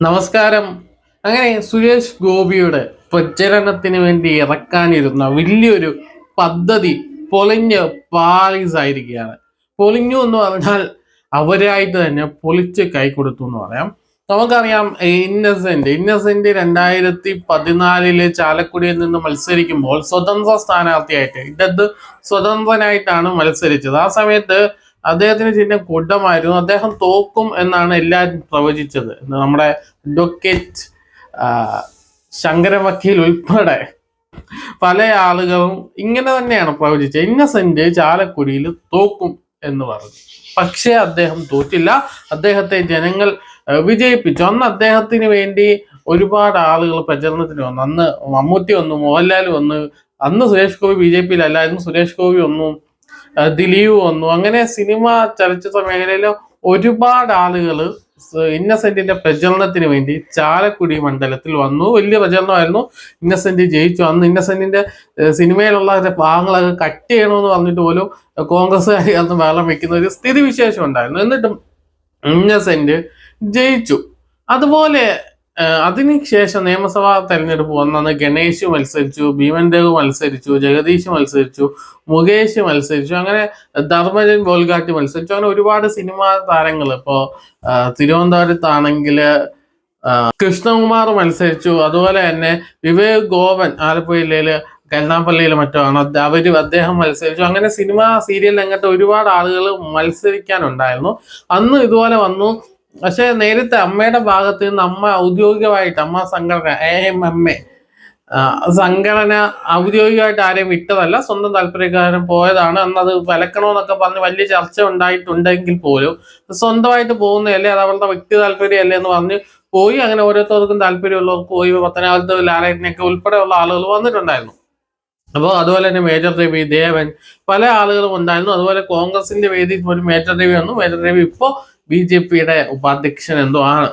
നമസ്കാരം. അങ്ങനെ സുരേഷ് ഗോപിയുടെ പ്രചരണത്തിന് വേണ്ടി ഇറക്കാനിരുന്ന വലിയൊരു പദ്ധതി പൊളിഞ്ഞ് പാളീസായിരിക്കുകയാണ്. പൊളിഞ്ഞു എന്ന് പറഞ്ഞാൽ അവരായിട്ട് തന്നെ പൊളിച്ച് കൈ കൊടുത്തു എന്ന് പറയാം. നമുക്കറിയാം ഇന്നസെന്റ്. ഇന്നസെന്റ് രണ്ടായിരത്തി പതിനാലിൽ ചാലക്കുടിയിൽ നിന്ന് മത്സരിക്കുമ്പോൾ സ്വതന്ത്ര സ്ഥാനാർത്ഥിയായിട്ട് ഇടത് സ്വതന്ത്രനായിട്ടാണ് മത്സരിച്ചത്. ആ സമയത്ത് അദ്ദേഹത്തിന് ചിഹ്നം കുടമായിരുന്നു അദ്ദേഹം തോക്കും എന്നാണ് എല്ലാവരും പ്രവചിച്ചത്. നമ്മുടെ അഡ്വക്കേറ്റ് ശങ്കര വക്കീൽ ഉൾപ്പെടെ പല ആളുകളും ഇങ്ങനെ തന്നെയാണ് പ്രവചിച്ചത്. ഇന്നസെന്റ് ചാലക്കുടിയിൽ തോക്കും എന്ന് പറഞ്ഞു. പക്ഷേ അദ്ദേഹം തോറ്റില്ല. അദ്ദേഹത്തെ ജനങ്ങൾ വിജയിപ്പിച്ചു. അന്ന് അദ്ദേഹത്തിന് വേണ്ടി ഒരുപാട് ആളുകൾ പ്രചരണത്തിന് വന്നു. അന്ന് മമ്മൂട്ടി വന്നു മോഹൻലാൽ വന്നു. അന്ന് സുരേഷ് ഗോപി ബി ജെ പിയിലല്ലായിരുന്നു. സുരേഷ് ഗോപി വന്നു. ആ, ദിലീപ് വന്നു. അങ്ങനെ സിനിമ ചലച്ചിത്ര മേഖലയിൽ ഒരുപാട് ആളുകൾ ഇന്നസെന്റിന്റെ പ്രചരണത്തിന് വേണ്ടി ചാലക്കുടി മണ്ഡലത്തിൽ വന്നു. വലിയ പ്രചരണമായിരുന്നു. ഇന്നസെന്റ് ജയിച്ചു. അന്ന് ഇന്നസെന്റിന്റെ സിനിമയിലുള്ള ഭാഗങ്ങളൊക്കെ കട്ട് ചെയ്യണമെന്ന് പറഞ്ഞിട്ട് പോലും കോൺഗ്രസ് അന്ന് വെള്ളം വെക്കുന്ന ഒരു സ്ഥിതിവിശേഷം ഉണ്ടായിരുന്നു. എന്നിട്ടും ഇന്നസെന്റ് ജയിച്ചു. അതുപോലെ അതിനുശേഷം നിയമസഭാ തെരഞ്ഞെടുപ്പ് വന്നത് ഗണേഷ് മത്സരിച്ചു ഭീമൻ ദേവ് മത്സരിച്ചു ജഗദീഷ് മത്സരിച്ചു മുകേഷ് മത്സരിച്ചു അങ്ങനെ ധർമ്മജൻ ബോൾഗാട്ടി മത്സരിച്ചു. അങ്ങനെ ഒരുപാട് സിനിമാ താരങ്ങൾ ഇപ്പോ ആ, തിരുവനന്തപുരത്താണെങ്കിൽ കൃഷ്ണകുമാർ മത്സരിച്ചു. അതുപോലെ തന്നെ വിവേക് ഗോപൻ ആലപ്പുഴ ജില്ലയിൽ കരുനാപ്പള്ളിയിൽ മറ്റോ ആണ് അവർ അദ്ദേഹം മത്സരിച്ചു. അങ്ങനെ സിനിമ സീരിയൽ രംഗത്ത് ഒരുപാട് ആളുകൾ മത്സരിക്കാനുണ്ടായിരുന്നു. അന്ന് ഇതുപോലെ വന്നു. പക്ഷെ നേരത്തെ അമ്മയുടെ ഭാഗത്ത് നിന്ന് അമ്മ ഔദ്യോഗികമായിട്ട് അമ്മ സംഘടന എ എം എം എ സംഘടന ഔദ്യോഗികമായിട്ട് ആരെയും വിട്ടതല്ല. സ്വന്തം താല്പര്യക്കാരൻ പോയതാണ്. അന്നത് വിലക്കണമെന്നൊക്കെ പറഞ്ഞ് വലിയ ചർച്ച ഉണ്ടായിട്ടുണ്ടെങ്കിൽ പോലും സ്വന്തമായിട്ട് പോകുന്നതല്ലേ അത് അവളുടെ വ്യക്തി താല്പര്യമല്ലേ എന്ന് പറഞ്ഞ് പോയി. അങ്ങനെ ഓരോരുത്തർക്കും താല്പര്യമുള്ളവർക്ക് പോയി. പത്തനാപുരത്ത് ലാലേറ്റിനൊക്കെ ഉൾപ്പെടെയുള്ള ആളുകൾ വന്നിട്ടുണ്ടായിരുന്നു. അപ്പോൾ അതുപോലെ തന്നെ മേജർ രവി ദേവൻ പല ആളുകളും ഉണ്ടായിരുന്നു. അതുപോലെ കോൺഗ്രസിന്റെ വേദിയിൽ ഒരു മേജർ രവി വന്നു. മേജർ രവി ഇപ്പോൾ ബി ജെ പിയുടെ ഉപാധ്യക്ഷൻ എന്തോ ആണ്.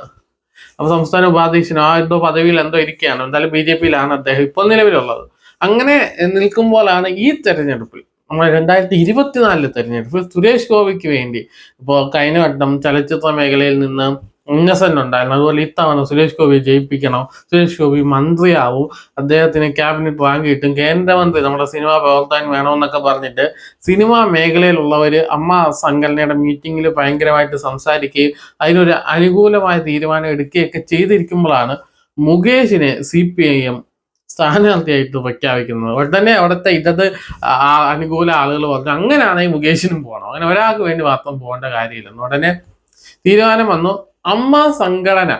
അപ്പൊ സംസ്ഥാന ഉപാധ്യക്ഷൻ ആ എന്തോ പദവിയിൽ എന്തോ ഇരിക്കുകയാണ്. എന്തായാലും ബി ജെ പിയിലാണ് അദ്ദേഹം ഇപ്പോൾ നിലവിലുള്ളത്. അങ്ങനെ നിൽക്കുമ്പോഴാണ് ഈ തെരഞ്ഞെടുപ്പിൽ നമ്മുടെ രണ്ടായിരത്തി ഇരുപത്തിനാലിലെ തെരഞ്ഞെടുപ്പിൽ സുരേഷ് ഗോപിക്ക് വേണ്ടി ഇപ്പോൾ കഴിഞ്ഞ വട്ടം ചലച്ചിത്ര മേഖലയിൽ നിന്ന് ഇന്നസെന്റ് ഉണ്ടായിരുന്നു. അതുപോലെ ഇത്തവണ സുരേഷ് ഗോപി ജയിപ്പിക്കണം. സുരേഷ് ഗോപി മന്ത്രിയാവും. അദ്ദേഹത്തിന് ക്യാബിനറ്റ് റാങ്ക് കിട്ടും. കേന്ദ്രമന്ത്രി നമ്മുടെ സിനിമാ പ്രവർത്തകൻ വേണമെന്നൊക്കെ പറഞ്ഞിട്ട് സിനിമാ മേഖലയിലുള്ളവർ അമ്മ സംഘടനയുടെ മീറ്റിംഗിൽ ഭയങ്കരമായിട്ട് സംസാരിക്കുകയും അതിനൊരു അനുകൂലമായ തീരുമാനം എടുക്കുകയൊക്കെ ചെയ്തിരിക്കുമ്പോഴാണ് മുകേഷിനെ സി പി ഐ എം സ്ഥാനാർത്ഥിയായിട്ട് പ്രഖ്യാപിക്കുന്നത്. ഉടനെ അവിടുത്തെ ഇടത് അനുകൂല ആളുകൾ പറഞ്ഞു അങ്ങനെയാണെങ്കിൽ മുകേഷിനും പോകണം അങ്ങനെ ഒരാൾക്ക് വേണ്ടി മാത്രം പോകേണ്ട കാര്യമില്ലെന്ന് ഉടനെ തീരുമാനം വന്നു. അമ്മ സംഘടന.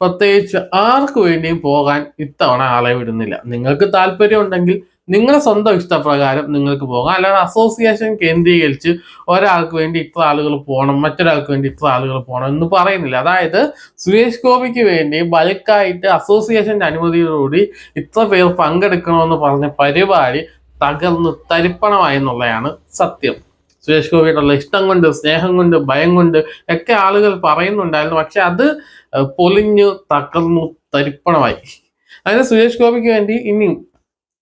പ്രത്യേകിച്ച് ആർക്കു വേണ്ടിയും പോകാൻ ഇത്തവണ ആളെ വിടുന്നില്ല. നിങ്ങൾക്ക് താല്പര്യം ഉണ്ടെങ്കിൽ നിങ്ങളെ സ്വന്തം ഇഷ്ടപ്രകാരം നിങ്ങൾക്ക് പോകാം. അല്ലാതെ അസോസിയേഷൻ കേന്ദ്രീകരിച്ച് ഒരാൾക്ക് വേണ്ടി ഇത്ര ആളുകൾ പോകണം മറ്റൊരാൾക്ക് വേണ്ടി ഇത്ര ആളുകൾ പോകണം എന്ന് പറയുന്നില്ല. അതായത് സുരേഷ് ഗോപിക്ക് വേണ്ടി ബൾക്കായിട്ട് അസോസിയേഷന്റെ അനുമതിയോടുകൂടി ഇത്ര പേർ പങ്കെടുക്കണമെന്ന് പറഞ്ഞ പരിപാടി തകർന്ന് തരിപ്പണമായി എന്നുള്ളതാണ് സത്യം. സുരേഷ് ഗോപിയോടുള്ള ഇഷ്ടം കൊണ്ട് സ്നേഹം കൊണ്ട് ഭയം കൊണ്ട് ഒക്കെ ആളുകൾ പറയുന്നുണ്ടായിരുന്നു. പക്ഷെ അത് പൊലിഞ്ഞു തകർന്നു തരിപ്പണമായി. അങ്ങനെ സുരേഷ് ഗോപിക്ക് വേണ്ടി ഇനി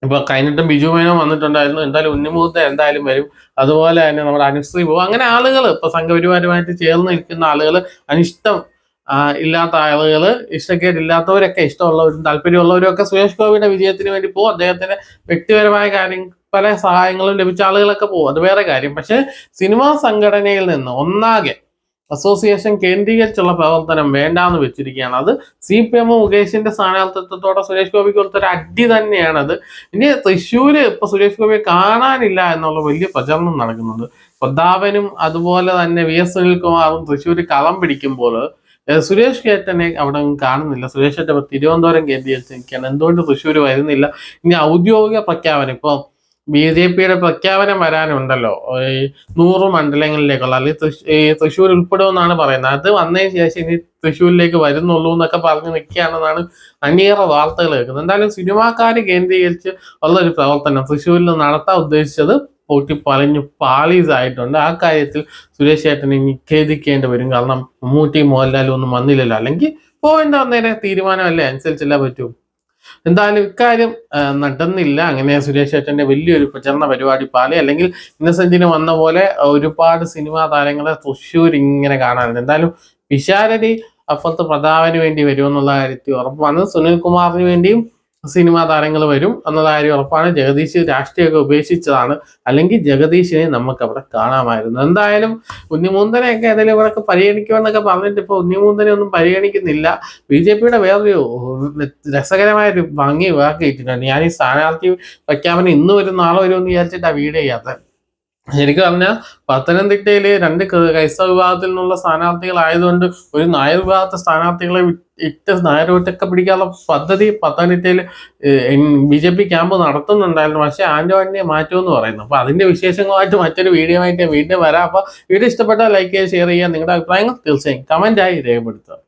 ഇപ്പൊ കഴിഞ്ഞിട്ടും ബിജു മേനോൻ വന്നിട്ടുണ്ടായിരുന്നു. എന്തായാലും ഉണ്ണിമുഖത്ത് എന്തായാലും വരും. അതുപോലെ തന്നെ നമ്മുടെ അനുശ്രീ പോകും അങ്ങനെ ആളുകൾ ഇപ്പൊ സംഘപരിവാരമായിട്ട് ചേർന്ന് നിൽക്കുന്ന ആളുകൾ അനിഷ്ടം ഇല്ലാത്ത ആളുകൾ ഇഷ്ടക്കേടില്ലാത്തവരൊക്കെ ഇഷ്ടമുള്ളവരും താല്പര്യമുള്ളവരും ഒക്കെ സുരേഷ് ഗോപിയുടെ വിജയത്തിന് വേണ്ടി പോകും അദ്ദേഹത്തിന്റെ വ്യക്തിപരമായ കാര്യം പല സഹായങ്ങളും ലഭിച്ച ആളുകളൊക്കെ പോകും. അത് വേറെ കാര്യം. പക്ഷെ സിനിമാ സംഘടനയിൽ നിന്ന് ഒന്നാകെ അസോസിയേഷൻ കേന്ദ്രീകരിച്ചുള്ള പ്രവർത്തനം വേണ്ടാന്ന് വെച്ചിരിക്കുകയാണ്. അത് സി പി എം മുകേഷിന്റെ സ്ഥാനാർത്ഥിത്വത്തോടെ സുരേഷ് ഗോപിക്ക് കൊടുത്തൊരു അടി തന്നെയാണത്. ഇനി തൃശ്ശൂര് ഇപ്പൊ സുരേഷ് ഗോപിയെ കാണാനില്ല എന്നുള്ള വലിയ പ്രചരണം നടക്കുന്നുണ്ട് പ്രതാപനും അതുപോലെ തന്നെ വി എസ് സുനിൽകുമാറും തൃശ്ശൂര് കളം പിടിക്കുമ്പോൾ സുരേഷ് കേറ്റനെ അവിടെ കാണുന്നില്ല. സുരേഷ് ഏറ്റവും തിരുവനന്തപുരം കേന്ദ്രീകരിച്ചിരിക്കുകയാണ് എന്തുകൊണ്ട് തൃശ്ശൂർ വരുന്നില്ല? ഇനി ഔദ്യോഗിക പ്രഖ്യാപനം. ഇപ്പൊ ബി ജെ പിയുടെ പ്രഖ്യാപനം വരാനുണ്ടല്ലോ. ഈ നൂറ് മണ്ഡലങ്ങളിലേക്കുള്ള അല്ലെങ്കിൽ തൃശ്ശൂർ ഉൾപ്പെടുമെന്നാണ് പറയുന്നത്. അത് വന്നതിന് ശേഷം ഇനി തൃശ്ശൂരിലേക്ക് വരുന്നുള്ളൂ എന്നൊക്കെ പറഞ്ഞ് നിൽക്കുകയാണെന്നാണ് അനേറെ വാർത്തകൾ കേൾക്കുന്നത്. എന്തായാലും സിനിമാക്കാർ കേന്ദ്രീകരിച്ച് ഉള്ള ഒരു പ്രവർത്തനം തൃശ്ശൂരിൽ നടത്താൻ ഉദ്ദേശിച്ചത് പൊട്ടി പലഞ്ഞു പാളീസായിട്ടുണ്ട്. ആ കാര്യത്തിൽ സുരേഷ് ചേട്ടനെ ഇനി ഖേദിക്കേണ്ടി വരും. കാരണം മമ്മൂട്ടി മോഹൻലാലും ഒന്നും വന്നില്ലല്ലോ. അല്ലെങ്കിൽ പോവേണ്ട വന്നേരെ തീരുമാനമല്ലേ? അനുസരിച്ചല്ലേ പറ്റൂ. എന്തായാലും ഇക്കാര്യം നടന്നില്ല. അങ്ങനെ സുരേഷ് ചേട്ടന്റെ വലിയൊരു പ്രചരണ പരിപാടി പാളി. അല്ലെങ്കിൽ ഇന്നസെന്റിന് വന്ന പോലെ ഒരുപാട് സിനിമാ താരങ്ങളെ തൃശ്ശൂർ ഇങ്ങനെ കാണാനുണ്ട്. എന്തായാലും പിഷാരടി അപ്പുറത്ത് പ്രതാപന് വേണ്ടി വരുമെന്നുള്ള കാര്യത്തിൽ ഉറപ്പാണ്. സുനിൽ കുമാറിന് വേണ്ടിയും സിനിമാ താരങ്ങൾ വരും എന്നുള്ള കാര്യം ഉറപ്പാണ്. ജഗദീഷ് രാഷ്ട്രീയമൊക്കെ ഉപേക്ഷിച്ചതാണ്. അല്ലെങ്കിൽ ജഗദീഷിനെ നമുക്ക് അവിടെ കാണാമായിരുന്നു. എന്തായാലും ഉണ്ണിമൂന്തനെയൊക്കെ ഏതെങ്കിലും ഇവരൊക്കെ പരിഗണിക്കുമെന്നൊക്കെ പറഞ്ഞിട്ട് ഇപ്പോൾ ഉണ്ണിമൂന്തനെ ഒന്നും പരിഗണിക്കുന്നില്ല. ബി ജെ പിയുടെ വേറൊരു രസകരമായ ഒരു ഭംഗി ഇവാക്കിയിട്ടുണ്ട് ഞാൻ ഈ സ്ഥാനാർത്ഥി പ്രഖ്യാപനം ഇന്ന് വരും നാളെ വരും എന്ന് വിചാരിച്ചിട്ടാണ് വീഡിയോ ചെയ്യാത്തത്. ശരിക്കും പറഞ്ഞാൽ പത്തനംതിട്ടയിൽ രണ്ട് ക്ര- ക്രൈസ്തവ വിഭാഗത്തിൽ നിന്നുള്ള സ്ഥാനാർത്ഥികളായതുകൊണ്ട് ഒരു നായർ വിഭാഗത്തെ സ്ഥാനാർത്ഥികളെ ഇട്ട് നായർ വോട്ടൊക്കെ പിടിക്കാനുള്ള പദ്ധതി പത്തനംതിട്ടയിൽ ബി ജെ പി ക്യാമ്പ് നടത്തുന്നുണ്ടായിരുന്നു. പക്ഷേ ആന്റണിയെ മാറ്റുമെന്ന് പറയുന്നു. അപ്പോൾ അതിന്റെ വിശേഷങ്ങളുമായിട്ട് മറ്റൊരു വീഡിയോ ആയിട്ട് വീണ്ടും വരാം. അപ്പോൾ വീഡിയോ ഇഷ്ടപ്പെട്ടാൽ ലൈക്ക് ചെയ്യുക ഷെയർ ചെയ്യുക. നിങ്ങളുടെ അഭിപ്രായങ്ങൾ തീർച്ചയായും കമന്റായി രേഖപ്പെടുത്തുക.